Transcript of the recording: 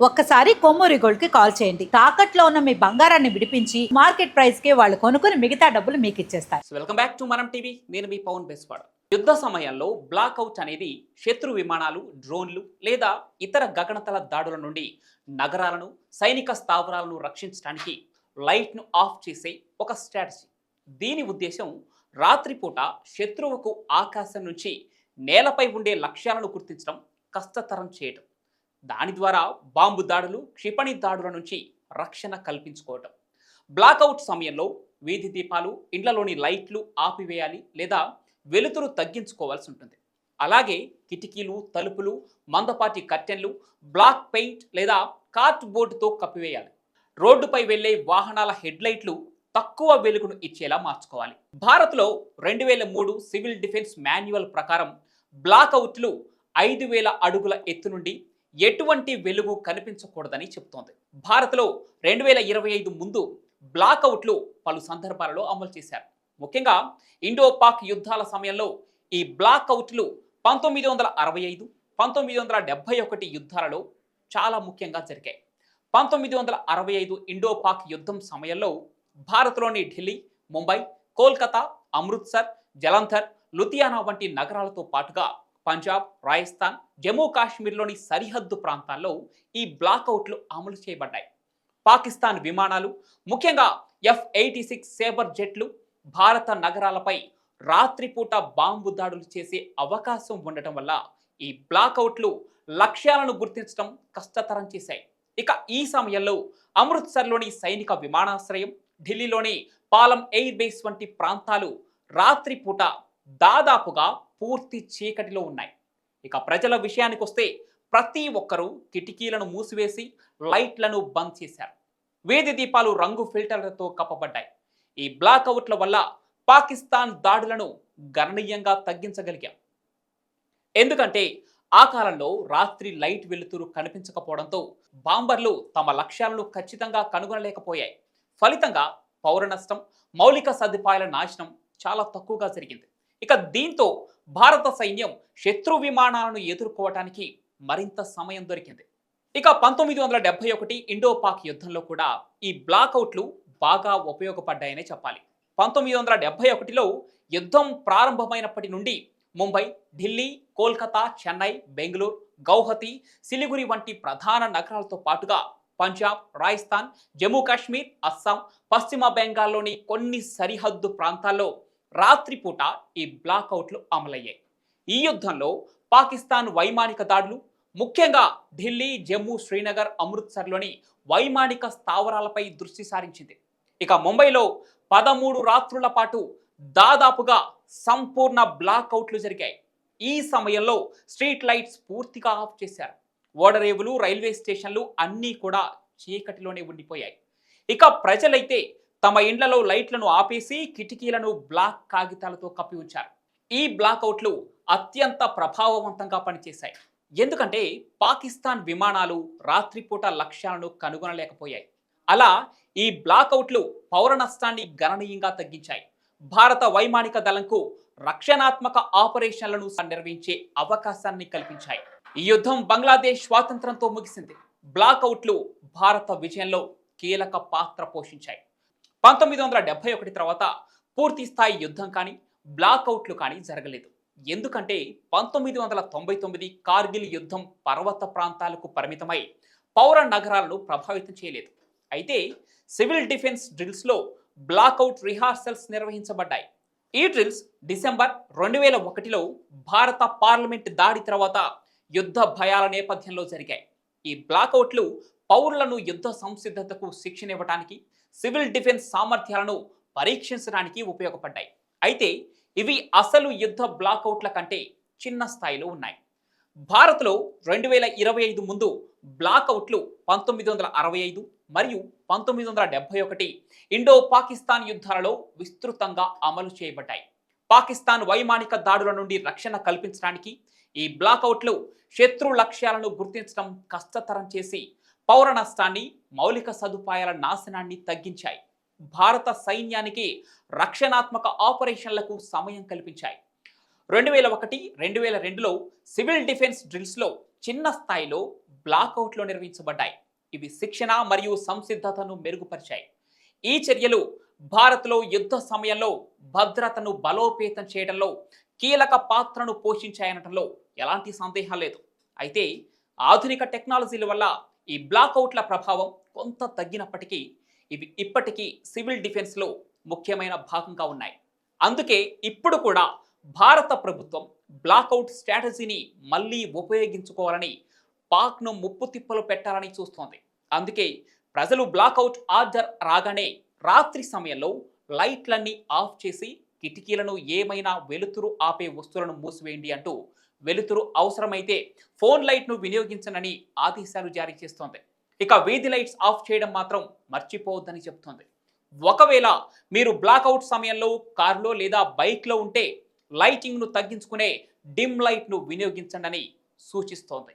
ఒక్కసారి కొమ్మూరి గోల్డ్కి కాల్ చేయండి. తాకట్లో ఉన్న మీ బంగారాన్ని విడిపించి మార్కెట్ ప్రైస్కి వాళ్ళు కొనుక్కుని మిగతా డబ్బులు మీకు ఇచ్చేస్తారు. Welcome back to Manam TV నేను మీ పవన్ బెస్వాడ. యుద్ధ సమయంలో బ్లాక్ అవుట్ అనేది శత్రు విమానాలు డ్రోన్లు లేదా ఇతర గగనతల దాడుల నుండి నగరాలను సైనిక స్థావరాలను రక్షించడానికి లైట్ను ఆఫ్ చేసే ఒక స్ట్రాటజీ. దీని ఉద్దేశం రాత్రిపూట శత్రువుకు ఆకాశం నుంచి నేలపై ఉండే లక్ష్యాలను గుర్తించడం కష్టతరం చేయటం. దాని ద్వారా బాంబు దాడులు క్షిపణి దాడుల నుంచి రక్షణ కల్పించుకోవటం. బ్లాక్అవుట్ సమయంలో వీధి దీపాలు ఇండ్లలోని లైట్లు ఆపివేయాలి లేదా వెలుతురు తగ్గించుకోవాల్సి ఉంటుంది. అలాగే కిటికీలు తలుపులు మందపాటి కర్టెన్లు బ్లాక్ పెయింట్ లేదా కార్ట్ బోర్డుతో కప్పివేయాలి. రోడ్డుపై వెళ్ళే వాహనాల హెడ్లైట్లు తక్కువ వెలుగును ఇచ్చేలా మార్చుకోవాలి. భారత్లో రెండు వేల మూడు సివిల్ డిఫెన్స్ మాన్యువల్ ప్రకారం బ్లాక్అవుట్లు ఐదు వేల అడుగుల ఎత్తు నుండి ఎటువంటి వెలుగు కనిపించకూడదని చెబుతోంది భారత్లో రెండు వేల ఇరవై ఐదు ముందు బ్లాక్అవుట్లు పలు సందర్భాలలో అమలు చేశారు. ముఖ్యంగా ఇండో పాక్ యుద్ధాల సమయంలో ఈ బ్లాక్అవుట్లు పంతొమ్మిది వందల అరవై ఐదు పంతొమ్మిది వందల డెబ్బై ఒకటి యుద్ధాలలో చాలా ముఖ్యంగా జరిగాయి. పంతొమ్మిది వందల అరవై ఐదు ఇండో పాక్ యుద్ధం సమయంలో భారత్లోని ఢిల్లీ ముంబై కోల్కతా అమృత్సర్ జలంధర్ లుధియానా వంటి నగరాలతో పాటుగా పంజాబ్ రాజస్థాన్ జమ్మూ కాశ్మీర్లోని సరిహద్దు ప్రాంతాల్లో ఈ బ్లాక్అవుట్లు అమలు చేయబడ్డాయి. పాకిస్తాన్ విమానాలు ముఖ్యంగా ఎఫ్ ఎయిటీ సిక్స్ సేబర్ జెట్లు భారత నగరాలపై రాత్రిపూట బాంబు దాడులు చేసే అవకాశం ఉండటం వల్ల ఈ బ్లాక్అవుట్లు లక్ష్యాలను గుర్తించడం కష్టతరం చేశాయి. ఇక ఈ సమయంలో అమృత్సర్లోని సైనిక విమానాశ్రయం ఢిల్లీలోని పాలం ఎయిర్ బేస్ వంటి ప్రాంతాలు రాత్రిపూట దాదాపుగా పూర్తి చీకటిలో ఉన్నాయి. ఇక ప్రజల విషయానికి వస్తే ప్రతి ఒక్కరూ కిటికీలను మూసివేసి లైట్లను బంద్ చేశారు. వేది దీపాలు రంగు ఫిల్టర్లతో కప్పబడ్డాయి. ఈ బ్లాక్అవుట్ల వల్ల పాకిస్తాన్ దాడులను గణనీయంగా తగ్గించగలిగాం. ఎందుకంటే ఆ కాలంలో రాత్రి లైట్ వెలుతురు కనిపించకపోవడంతో బాంబర్లు తమ లక్ష్యాలను ఖచ్చితంగా కనుగొనలేకపోయాయి. ఫలితంగా పౌర నష్టం మౌలిక సదుపాయాల నాశనం చాలా తక్కువగా జరిగింది. ఇక దీంతో భారత సైన్యం శత్రు విమానాలను ఎదుర్కోవటానికి మరింత సమయం దొరికింది. ఇక పంతొమ్మిది వందల డెబ్బై ఒకటి ఇండో పాక్ యుద్ధంలో కూడా ఈ బ్లాక్అవుట్లు బాగా ఉపయోగపడ్డాయనే చెప్పాలి. పంతొమ్మిది వందల డెబ్బై ఒకటిలో యుద్ధం ప్రారంభమైనప్పటి నుండి ముంబై ఢిల్లీ కోల్కతా చెన్నై బెంగళూరు గౌహతి సిలిగురి వంటి ప్రధాన నగరాలతో పాటుగా పంజాబ్ రాజస్థాన్ జమ్మూ కాశ్మీర్ అస్సాం పశ్చిమ బెంగాల్లోని కొన్ని సరిహద్దు ప్రాంతాల్లో రాత్రిపూట ఈ బ్లాకౌట్లు అమలయ్యాయి. ఈ యుద్ధంలో పాకిస్తాన్ వైమానిక దాడులు ముఖ్యంగా ఢిల్లీ జమ్మూ శ్రీనగర్ అమృత్సర్లోని వైమానిక స్థావరాలపై దృష్టి సారించింది. ఇక ముంబైలో పదమూడు రాత్రుల పాటు దాదాపుగా సంపూర్ణ బ్లాక్అవుట్లు జరిగాయి. ఈ సమయంలో స్ట్రీట్ లైట్స్ పూర్తిగా ఆఫ్ చేశారు. ఓడరేవులు రైల్వే స్టేషన్లు అన్నీ కూడా చీకటిలోనే ఉండిపోయాయి. ఇక ప్రజలైతే తమ ఇండ్లలో లైట్లను ఆపేసి కిటికీలను బ్లాక్ కాగితాలతో కప్పి ఉంచారు. ఈ బ్లాక్అవుట్లు అత్యంత ప్రభావవంతంగా పనిచేశాయి. ఎందుకంటే పాకిస్తాన్ విమానాలు రాత్రిపూట లక్ష్యాలను కనుగొనలేకపోయాయి. అలా ఈ బ్లాక్అవుట్లు పౌర నష్టాన్ని గణనీయంగా తగ్గించాయి. భారత వైమానిక దళంకు రక్షణాత్మక ఆపరేషన్లను నిర్వహించే అవకాశాన్ని కల్పించాయి. ఈ యుద్ధం బంగ్లాదేశ్ స్వాతంత్రంతో ముగిసింది. బ్లాక్అవుట్లు భారత విజయంలో కీలక పాత్ర పోషించాయి. పంతొమ్మిది వందల డెబ్బై ఒకటి తర్వాత పూర్తి స్థాయి యుద్ధం కానీ బ్లాక్అవుట్లు కానీ జరగలేదు. ఎందుకంటే పంతొమ్మిది వందల తొంభై తొమ్మిది కార్గిల్ యుద్ధం పర్వత ప్రాంతాలకు పరిమితమై పౌర నగరాలను ప్రభావితం చేయలేదు. అయితే సివిల్ డిఫెన్స్ డ్రిల్స్లో బ్లాక్అవుట్ రిహార్సల్స్ నిర్వహించబడ్డాయి. ఈ డ్రిల్స్ డిసెంబర్ రెండు వేల ఒకటిలో భారత పార్లమెంట్ దాడి తర్వాత యుద్ధ భయాల నేపథ్యంలో జరిగాయి. ఈ బ్లాక్అవుట్లు పౌరులను యుద్ధ సంసిద్ధతకు శిక్షణ ఇవ్వడానికి సివిల్ డిఫెన్స్ సామర్థ్యాలను పరీక్షించడానికి ఉపయోగపడ్డాయి. అయితే ఇవి అసలు యుద్ధ బ్లాకౌట్ల కంటే చిన్న స్థాయిలో ఉన్నాయి. భారత్లో రెండు వేల ఇరవై ఐదు ముందు బ్లాకౌట్లు పంతొమ్మిది వందల అరవై ఐదు మరియు పంతొమ్మిది వందల డెబ్బై ఒకటి ఇండో పాకిస్తాన్ యుద్ధాలలో విస్తృతంగా అమలు చేయబడ్డాయి. పాకిస్తాన్ వైమానిక దాడుల నుండి రక్షణ కల్పించడానికి ఈ బ్లాకౌట్లు శత్రు లక్ష్యాలను గుర్తించడం కష్టతరం చేసి పౌర నష్టాన్ని మౌలిక సదుపాయాల నాశనాన్ని తగ్గించాయి. భారత సైన్యానికి రక్షణాత్మక ఆపరేషన్లకు సమయం కల్పించాయి. రెండు వేల ఒకటి రెండు వేల రెండులో సివిల్ డిఫెన్స్ డ్రిల్స్లో చిన్న స్థాయిలో బ్లాక్అవుట్లు నిర్వహించబడ్డాయి. ఇవి శిక్షణ మరియు సంసిద్ధతను మెరుగుపరిచాయి. ఈ చర్యలు భారత్లో యుద్ధ సమయంలో భద్రతను బలోపేతం చేయడంలో కీలక పాత్రను పోషించాయనటంలో ఎలాంటి సందేహం లేదు. అయితే ఆధునిక టెక్నాలజీల వల్ల ఈ బ్లాక్అవుట్ల ప్రభావం కొంత తగ్గినప్పటికీ ఇవి ఇప్పటికీ సివిల్ డిఫెన్స్లో ముఖ్యమైన భాగంగా ఉన్నాయి. అందుకే ఇప్పుడు కూడా భారత ప్రభుత్వం బ్లాక్అవుట్ స్ట్రాటజీని మళ్ళీ ఉపయోగించుకోవాలని పాక్ను ముప్పు తిప్పలు పెట్టాలని చూస్తోంది. అందుకే ప్రజలు బ్లాక్అవుట్ ఆర్డర్ రాగానే రాత్రి సమయంలో లైట్లన్నీ ఆఫ్ చేసి కిటికీలను ఏమైనా వెలుతురు ఆపే వస్తువులను మూసివేయండి అంటూ వెలుతురు అవసరమైతే ఫోన్ లైట్ను వినియోగించనని ఆదేశాలు జారీ చేస్తోంది. ఇక వీధి లైట్స్ ఆఫ్ చేయడం మాత్రం మర్చిపోవద్దని చెప్తోంది ఒకవేళ మీరు బ్లాక్అవుట్ సమయంలో కారులో లేదా బైక్లో ఉంటే లైటింగ్ను తగ్గించుకునే డిమ్ లైట్ను వినియోగించండి అని సూచిస్తోంది.